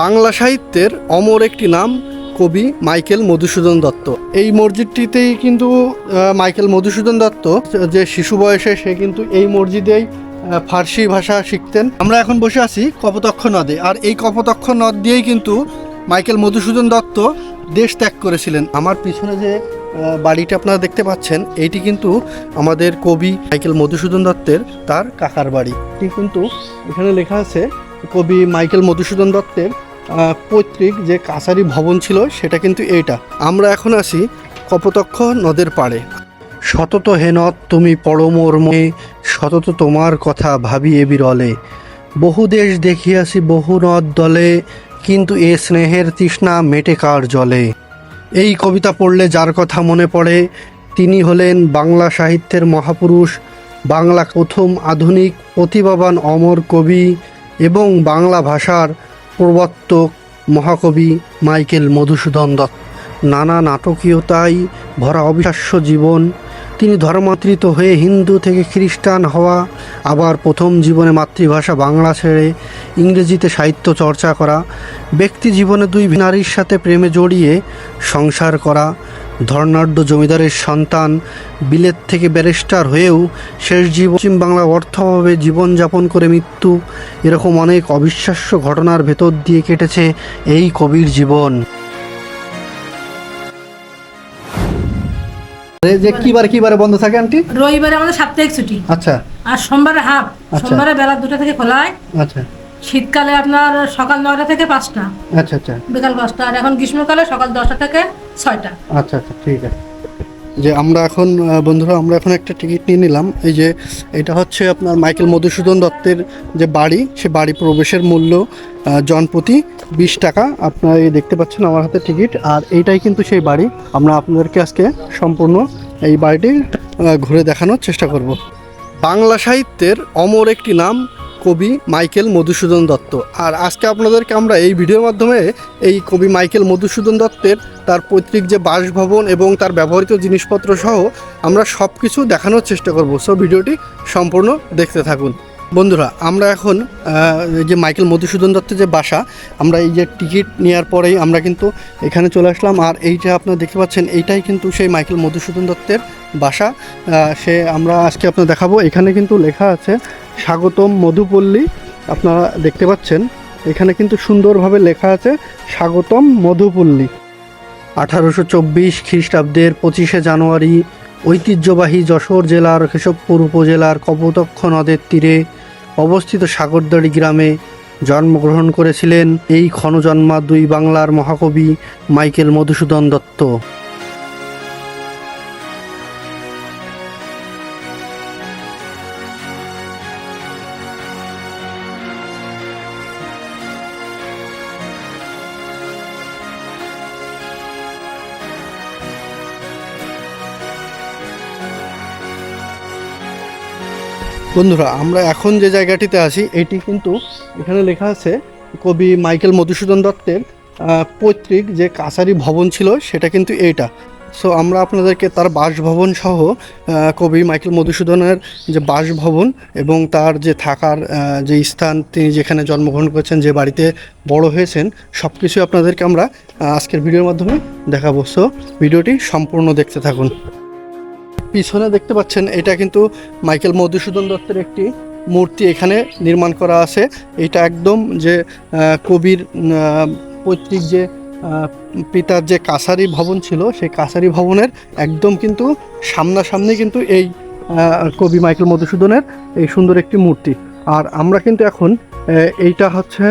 বাংলা সাহিত্যের অমর একটি নাম, কবি মাইকেল মধুসূদন দত্ত। এই মসজিদটিতেই কিন্তু মাইকেল মধুসূদন দত্ত, যে শিশু বয়সে সে কিন্তু এই মসজিদেই ফার্সি ভাষা শিখতেন। আমরা এখন বসে আছি কপোতক্ষ নদে, আর এই কপোতক্ষ নদ দিয়েই কিন্তু মাইকেল মধুসূদন দত্ত দেশ ত্যাগ করেছিলেন। আমার পিছনে যে বাড়িটা আপনারা দেখতে পাচ্ছেন, এইটি কিন্তু আমাদের কবি মাইকেল মধুসূদন দত্তের, তার কাকার বাড়ি। কিন্তু এখানে লেখা আছে, কবি মাইকেল মধুসূদন দত্তের পৈতৃক যে কাছারি ভবন ছিল, সেটা কিন্তু এইটা। আমরা এখন আছি কপোতক্ষ নদের পাড়ে। সতত হেনত তুমি পরমর্মে, সতত তোমার কথা ভাবি এ বিরলে। বহু দেশ দেখিয়াছি, বহু নদ দলে, কিন্তু এ স্নেহের তৃষ্ণা মেটে কার জলে। এই কবিতা পড়লে যার কথা মনে পড়ে, তিনি হলেন বাংলা সাহিত্যের মহাপুরুষ, বাংলা প্রথম আধুনিক প্রতিভাবান অমর কবি এবং বাংলা ভাষার প্রবর্তক মহাকবি মাইকেল মধুসূদন দত্ত। নানা নাটকীয়তায় ভরা অবিশ্বাস্য জীবন। তিনি ধর্মান্তরিত হয়ে হিন্দু থেকে খ্রিস্টান হওয়া, আবার প্রথম জীবনে মাতৃভাষা বাংলা ছেড়ে ইংরেজিতে সাহিত্য চর্চা করা, ব্যক্তি জীবনে দুই নারীর সাথে প্রেমে জড়িয়ে সংসার করা ধর্নাঢ্য জমিদারের সন্তান বিলেত থেকে ব্যারিস্টার হয়েও শেষ জীবন পশ্চিম বাংলা অর্থভাবে জীবনযাপন করে মৃত্যু। এরকম অনেক অবিশ্বাস্য ঘটনার ভেতর দিয়ে কেটেছে এই কবির জীবন। যে কিবারে কিবারে বন্ধ থাকে আন্টি? রবিবারে আমাদের সাপ্তাহিক ছুটি। আচ্ছা। আর সোমবারে হাফ। আচ্ছা। সোমবারে বেলা দুটা থেকে খোলা হয়। আচ্ছা। শীতকালে আপনার সকাল নয়টা থেকে পাঁচটা। আচ্ছা আচ্ছা। বিকাল পাঁচটা। আর এখন গ্রীষ্মকালে সকাল দশটা থেকে ছয়টা। আচ্ছা আচ্ছা ঠিক আছে। যে আমরা এখন বন্ধুরা আমরা এখন একটা টিকিট নিয়ে নিলাম। এই যে এটা হচ্ছে আপনার মাইকেল মধুসূদন দত্তের যে বাড়ি সে বাড়ি প্রবেশের মূল্য জনপ্রতি বিশ টাকা। আপনারা এই দেখতে পাচ্ছেন আমার হাতে টিকিট। আর এইটাই কিন্তু সেই বাড়ি। আমরা আপনাদেরকে আজকে সম্পূর্ণ এই বাড়িটি ঘুরে দেখানোর চেষ্টা করব। বাংলা সাহিত্যের অমর একটি নাম কবি মাইকেল মধুসূদন দত্ত। আর আজকে আপনাদেরকে আমরা এই ভিডিওর মাধ্যমে এই কবি মাইকেল মধুসূদন দত্তের তার পৈতৃক যে বাসভবন এবং তার ব্যবহৃত জিনিসপত্র সহ আমরা সব কিছু দেখানোর চেষ্টা করব। সো ভিডিওটি সম্পূর্ণ দেখতে থাকুন। বন্ধুরা, আমরা এখন যে মাইকেল মধুসূদন দত্তের যে বাসা, আমরা এই যে টিকিট নেওয়ার পরেই আমরা কিন্তু এখানে চলে আসলাম। আর এইটা আপনারা দেখতে পাচ্ছেন, এইটাই কিন্তু সেই মাইকেল মধুসূদন দত্তের বাসা। সে আমরা আজকে আপনার দেখাবো। এখানে কিন্তু লেখা আছে স্বাগতম মধুপল্লী। আপনারা দেখতে পাচ্ছেন, এখানে কিন্তু সুন্দরভাবে লেখা আছে, স্বাগতম মধুপল্লী। আঠারোশো চব্বিশ খ্রিস্টাব্দের পঁচিশে জানুয়ারি, ঐতিহ্যবাহী যশোর জেলার কেশবপুর উপজেলার কপোতক্ষ নদের তীরে অবস্থিত সাগরদাড়ি গ্রামে জন্মগ্রহণ করেছিলেন এই ক্ষণজন্মা দুই বাংলার মহাকবি মাইকেল মধুসূদন দত্ত। বন্ধুরা, আমরা এখন যে জায়গাটিতে আছি, এটি কিন্তু এখানে লেখা আছে, কবি মাইকেল মধুসূদন দত্তের পৈতৃক যে কাছারি ভবন ছিল, সেটা কিন্তু এইটা। সো আমরা আপনাদেরকে তার বাসভবন সহ কবি মাইকেল মধুসূদনের যে বাসভবন এবং তার যে থাকার যে স্থান, তিনি যেখানে জন্মগ্রহণ করেছেন, যে বাড়িতে বড় হয়েছেন সব কিছু আপনাদেরকে আমরা আজকের ভিডিওর মাধ্যমে দেখাবো। সো ভিডিওটি সম্পূর্ণ দেখতে থাকুন। পিছনে দেখতে পাচ্ছেন, এটা কিন্তু মাইকেল মধুসূদন দত্তের একটি মূর্তি এখানে নির্মাণ করা আছে। এটা একদম যে কবির পৈতৃক যে পিতার যে কাছারি ভবন ছিল, সেই কাছারি ভবনের একদম কিন্তু সামনাসামনি কিন্তু এই কবি মাইকেল মধুসূদনের এই সুন্দর একটি মূর্তি। আর আমরা কিন্তু এখন এইটা হচ্ছে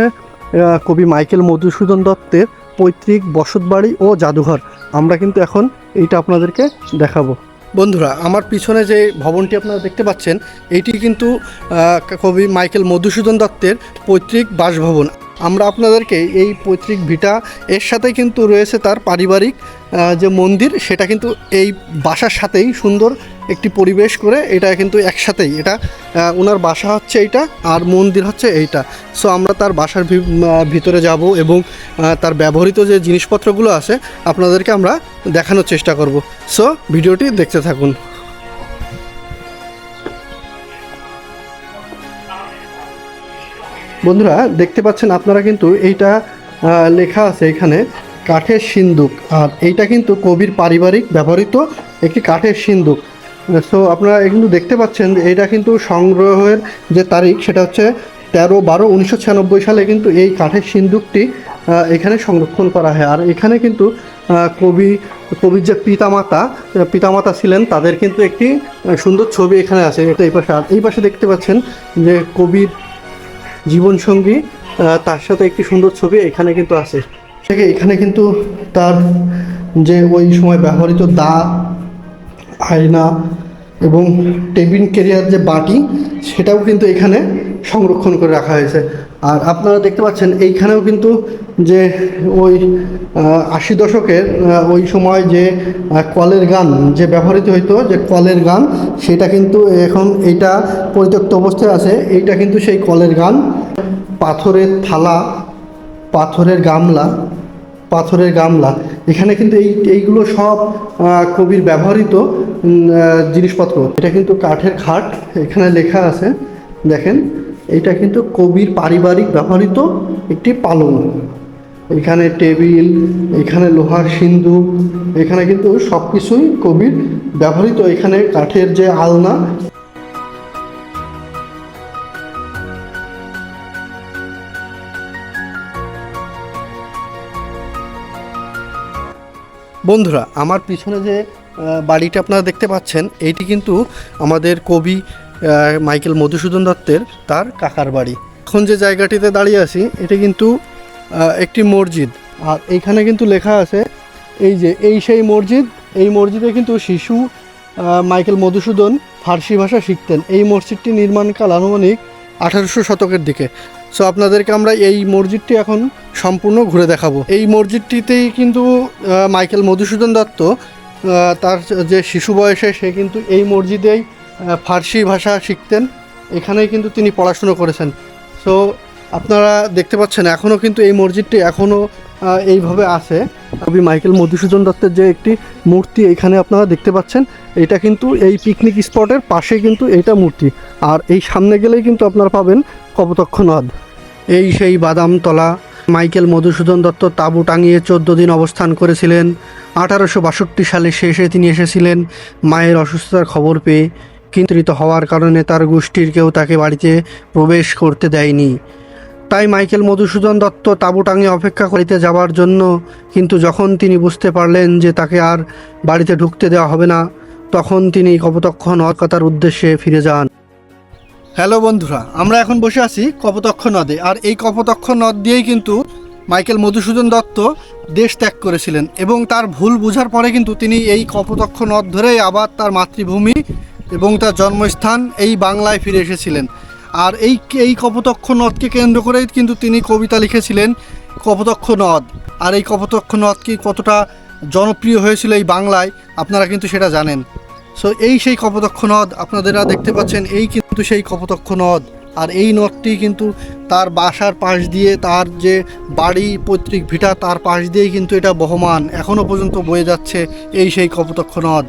কবি মাইকেল মধুসূদন দত্তের পৈতৃক বসতবাড়ি ও জাদুঘর। আমরা কিন্তু এখন এইটা আপনাদেরকে দেখাবো। বন্ধুরা, আমার পিছনে যে ভবনটি আপনারা দেখতে পাচ্ছেন, এটি কিন্তু কবি মাইকেল মধুসূদন দত্তের পৈতৃক বাসভবন। আমরা আপনাদেরকে এই পৈতৃক ভিটা, এর সাথে কিন্তু রয়েছে তার পারিবারিক যে মন্দির, সেটা কিন্তু এই বাসার সাথেই সুন্দর একটি পরিবেশ করে এটা কিন্তু একসাথেই, এটা ওনার বাসা হচ্ছে এইটা আর মন্দির হচ্ছে এইটা। সো আমরা তার বাসার ভিতরে যাব এবং তার ব্যবহৃত যে জিনিসপত্রগুলো আছে, আপনাদেরকে আমরা দেখানোর চেষ্টা করব। সো ভিডিওটি দেখতে থাকুন। বন্ধুরা, দেখতে পাচ্ছেন আপনারা কিন্তু এইটা লেখা আছে এখানে, কাঠের সিন্দুক। আর এইটা কিন্তু কবির পারিবারিক ব্যবহৃত একটি কাঠের সিন্দুক। সো আপনারা কিন্তু দেখতে পাচ্ছেন এটা কিন্তু সংগ্রহের যে তারিখ, সেটা হচ্ছে তেরো বারো উনিশশো সালে কিন্তু এই কাঠের সিন্দুকটি এখানে সংরক্ষণ করা হয়। আর এখানে কিন্তু কবি, কবির যে পিতামাতা পিতামাতা ছিলেন, তাদের কিন্তু একটি সুন্দর ছবি এখানে আছে, এটা এই পাশে। আর এই পাশে দেখতে পাচ্ছেন যে কবির জীবনসঙ্গী তার সাথে একটি সুন্দর ছবি এখানে কিন্তু আছে। এখানে কিন্তু তার যে ওই সময় ব্যবহৃত দা আয়না এবং টেবিল কেরিয়ার যে বাটি, সেটাও কিন্তু এখানে সংরক্ষণ করে রাখা হয়েছে। আর আপনারা দেখতে পাচ্ছেন, এইখানেও কিন্তু যে ওই আশি দশকের ওই সময় যে কলের গান যে ব্যবহৃত হইতো, যে কলের গান, সেটা কিন্তু এখন এইটা পরিত্যক্ত অবস্থায় আছে। এইটা কিন্তু সেই কলের গান। পাথরের থালা, পাথরের গামলা পাথরের গামলা। এখানে কিন্তু এই, এইগুলো সব কবির ব্যবহৃত জিনিসপত্র। এটা কিন্তু কাঠের খাট, এখানে লেখা আছে, দেখেন। এটা কিন্তু কবির পারিবারিক ব্যবহৃত একটি পালং। এখানে টেবিল, এখানে লোহার সিন্ধু, এখানে কিন্তু সব কিছুই কবির ব্যবহৃত। এখানে কাঠের যে আলনা বন্ধুরা, আমার পিছনে যে বাড়িটা আপনারা দেখতে পাচ্ছেন, এইটি কিন্তু আমাদের কবি মাইকেল মধুসূদন দত্তের তার কাকার বাড়ি। এখন যে জায়গাটিতে দাঁড়িয়ে আছি, এটা কিন্তু একটি মসজিদ। আর এইখানে কিন্তু লেখা আছে, এই যে, এই সেই মসজিদ, এই মসজিদে কিন্তু শিশু মাইকেল মধুসূদন ফার্সি ভাষা শিখতেন। এই মসজিদটি নির্মাণকাল আনুমানিক আঠারোশো শতকের দিকে। সো আপনাদেরকে আমরা এই মসজিদটি এখন সম্পূর্ণ ঘুরে দেখাবো। এই মসজিদটিতেই কিন্তু মাইকেল মধুসূদন দত্ত তার যে শিশু বয়সে সে কিন্তু এই মসজিদেই ফার্সি ভাষা শিখতেন। এখানেই কিন্তু তিনি পড়াশুনো করেছেন। সো আপনারা দেখতে পাচ্ছেন এখনও কিন্তু এই মসজিদটি এখনও এইভাবে আছে। কবি মাইকেল মধুসূদন দত্তের যে একটি মূর্তি, এখানে আপনারা দেখতে পাচ্ছেন, এটা কিন্তু এই পিকনিক স্পটের পাশে কিন্তু এইটা মূর্তি। আর এই সামনে গেলেই কিন্তু আপনারা পাবেন কপোতক্ষ নদ। এই সেই বাদামতলা মাইকেল মধুসূদন দত্ত তাঁবু টাঙিয়ে চোদ্দ দিন অবস্থান করেছিলেন। আঠারোশো বাষট্টি সালে শেষে তিনি এসেছিলেন। মায়ের অসুস্থতার খবর পেয়ে কিন্ত্রিত হওয়ার কারণে তার গোষ্ঠীর কেউ তাকে বাড়িতে প্রবেশ করতে দেয়নি। তাই মাইকেল মধুসূদন দত্ত তাঁবু টাঙিয়ে অপেক্ষা করিতে যাওয়ার জন্য কিন্তু যখন তিনি বুঝতে পারলেন যে তাকে আর বাড়িতে ঢুকতে দেওয়া হবে না, তখন তিনি কপতক্ষ নদকাতার উদ্দেশ্যে ফিরে যান। হ্যালো বন্ধুরা, আমরা এখন বসে আছি কপতক্ষ নদে। আর এই কপতক্ষ নদ দিয়েই কিন্তু মাইকেল মধুসূদন দত্ত দেশ ত্যাগ করেছিলেন এবং তার ভুল বোঝার পরে কিন্তু তিনি এই কপতক্ষ নদ ধরেই আবার তার মাতৃভূমি এবং তার জন্মস্থান এই বাংলায় ফিরে এসেছিলেন। আর এই এই কপতক্ষ নদকে কেন্দ্র করেই কিন্তু তিনি কবিতা লিখেছিলেন কপতক্ষ নদ। আর এই কপতক্ষ নদ কি কতটা জনপ্রিয় হয়েছিল এই বাংলায়, আপনারা কিন্তু সেটা জানেন। সো এই সেই কপতক্ষ নদ আপনারা দেখতে পাচ্ছেন, এই কিন্তু সেই কপোতক্ষ নদ। আর এই নদটি কিন্তু তার বাসার পাশ দিয়ে তার যে বাড়ি, পৈতৃক ভিটা, তার পাশ দিয়েই কিন্তু এটা বহমান। এখনও পর্যন্ত বয়ে যাচ্ছে এই সেই কপোতক্ষ নদ।